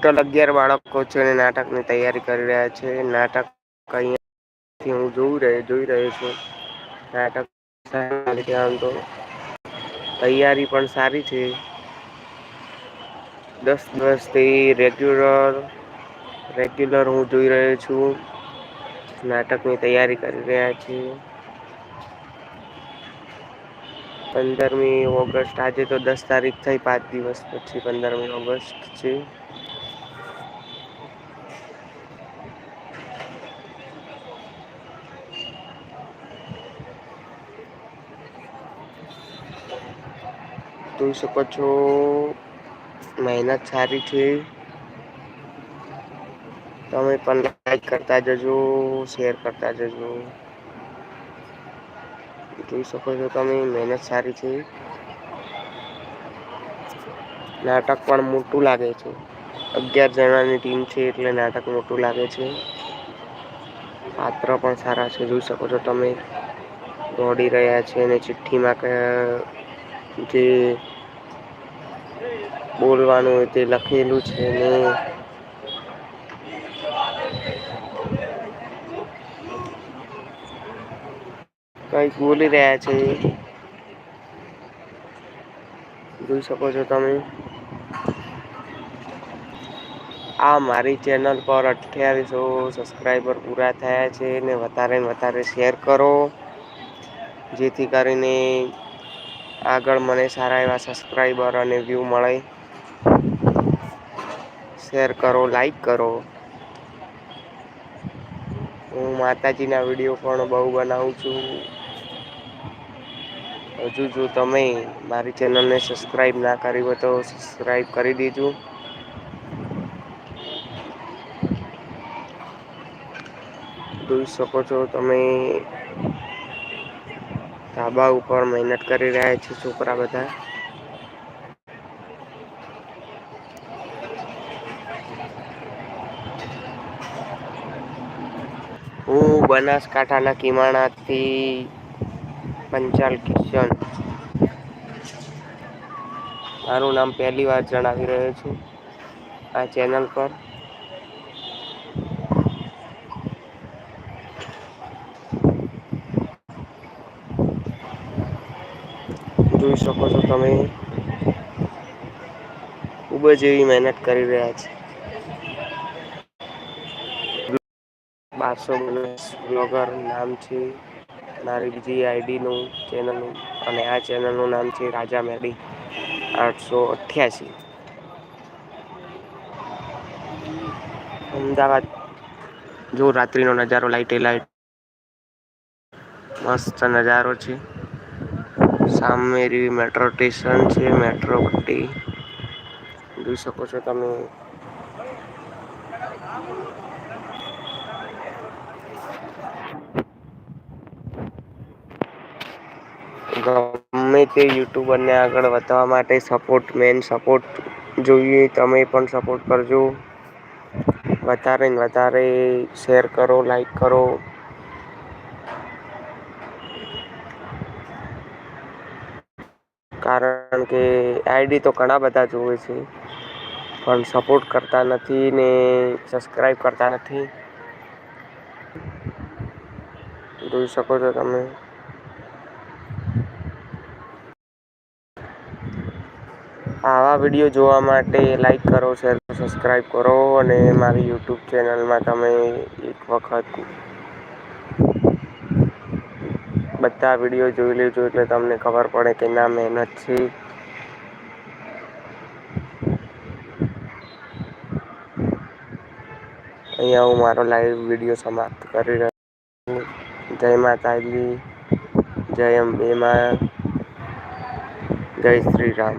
Total અગિયાર બાળકો છે અને નાટકની તૈયારી કરી રહ્યા છે. નાટક અહીંયાથી હું જોઉ જોઈ રહ્યો છું. નાટક તો તૈયારી પણ સારી છે. દસ દિવસથી રેગ્યુલર રેગ્યુલર હું જોઈ રહ્યો છું. નાટકની તૈયારી કરી રહ્યા છીએ પંદરમી ઓગસ્ટ, આજે તો દસ તારીખ થઈ, પાંચ દિવસ પછી પંદરમી ઓગસ્ટ છે. જોઈ શકો છો? મહેનત સારી છે. તમે પણ લાઈક કરતા જજો શેર કરતા જજો. જોઈ શકો છો? તમે મહેનત સારી છે. નાટક પણ મોટું લાગે છે. અગિયાર જણાની ટીમ છે એટલે નાટક મોટું લાગે છે. પાત્ર પણ સારા છે. જોઈ શકો છો તમે. દોડી રહ્યા છે અને ચિઠ્ઠીમાં જે બોલવાનું તે લખેલું છે ને. કંઈક બોલી રહ્યા છે. જોઈ શકો છો તમે. આ મારી ચેનલ પર અઠ્યાવીસો સબસ્ક્રાઈબર પૂરા થયા છે ને વધારે ને વધારે શેર કરો. જેથી કરીને આગળ મને સારા એવા સબસ્ક્રાઈબર અને વ્યૂ મળે. શેર કરો લાઈક કરો. હું માતાજીના વીડિયો પણ બહુ બનાવું છું. હજુ જો તમે મારી ચેનલને સબસ્ક્રાઈબ ના કરી હોય તો સબસ્ક્રાઈબ કરી દેજો. જોઈ શકો છો તમે ધાબા ઉપર મહેનત કરી રહ્યા છે છોકરા બધા હું બનાસકાંઠાના કિમાણાથી પંચાલ કિશન. મારું નામ પહેલી વાર જણાવી રહ્યો છું. આ ચેનલ પર જોઈ શકો છો તમે. ખૂબ જ એવી મહેનત કરી રહ્યા છે. બારસો બ્લોગર નામ છે. મારી બીજી આઈડીનું ચેનલનું અને આ ચેનલનું નામ છે રાજા મેડી આઠસો અઠ્યાસી. અમદાવાદ. જો રાત્રિનો નજારો લાઈટે લાઈટ મસ્ત નજારો છે. સામે મેટ્રો સ્ટેશન છે મેટ્રો પટ્ટી. જોઈ શકો છો તમે ગમે તે યુટ્યુબરને આગળ વધવા માટે સપોર્ટ મેન સપોર્ટ જોઈએ, તમે પણ સપોર્ટ કરજો. વધારે ને વધારે શેર કરો લાઈક કરો. કારણ કે આઈડી તો ઘણા બધા જોવે છે, પણ સપોર્ટ કરતા નથી ને સબસ્ક્રાઈબ કરતા નથી. જોઈ શકો છો તમે. આવા વીડિયો જોવા માટે લાઈક કરો શેર સબસ્ક્રાઈબ કરો અને મારી યુટ્યુબ ચેનલમાં તમે એક વખત બધા વીડિયો જોઈ લેજો એટલે તમને ખબર પડે કે ના મહેનત છે. અહીંયા હું મારો લાઈવ વીડિયો સમાપ્ત કરી રહ્યો છું. જય માતાજી, જય અંબે માં જય શ્રી રામ.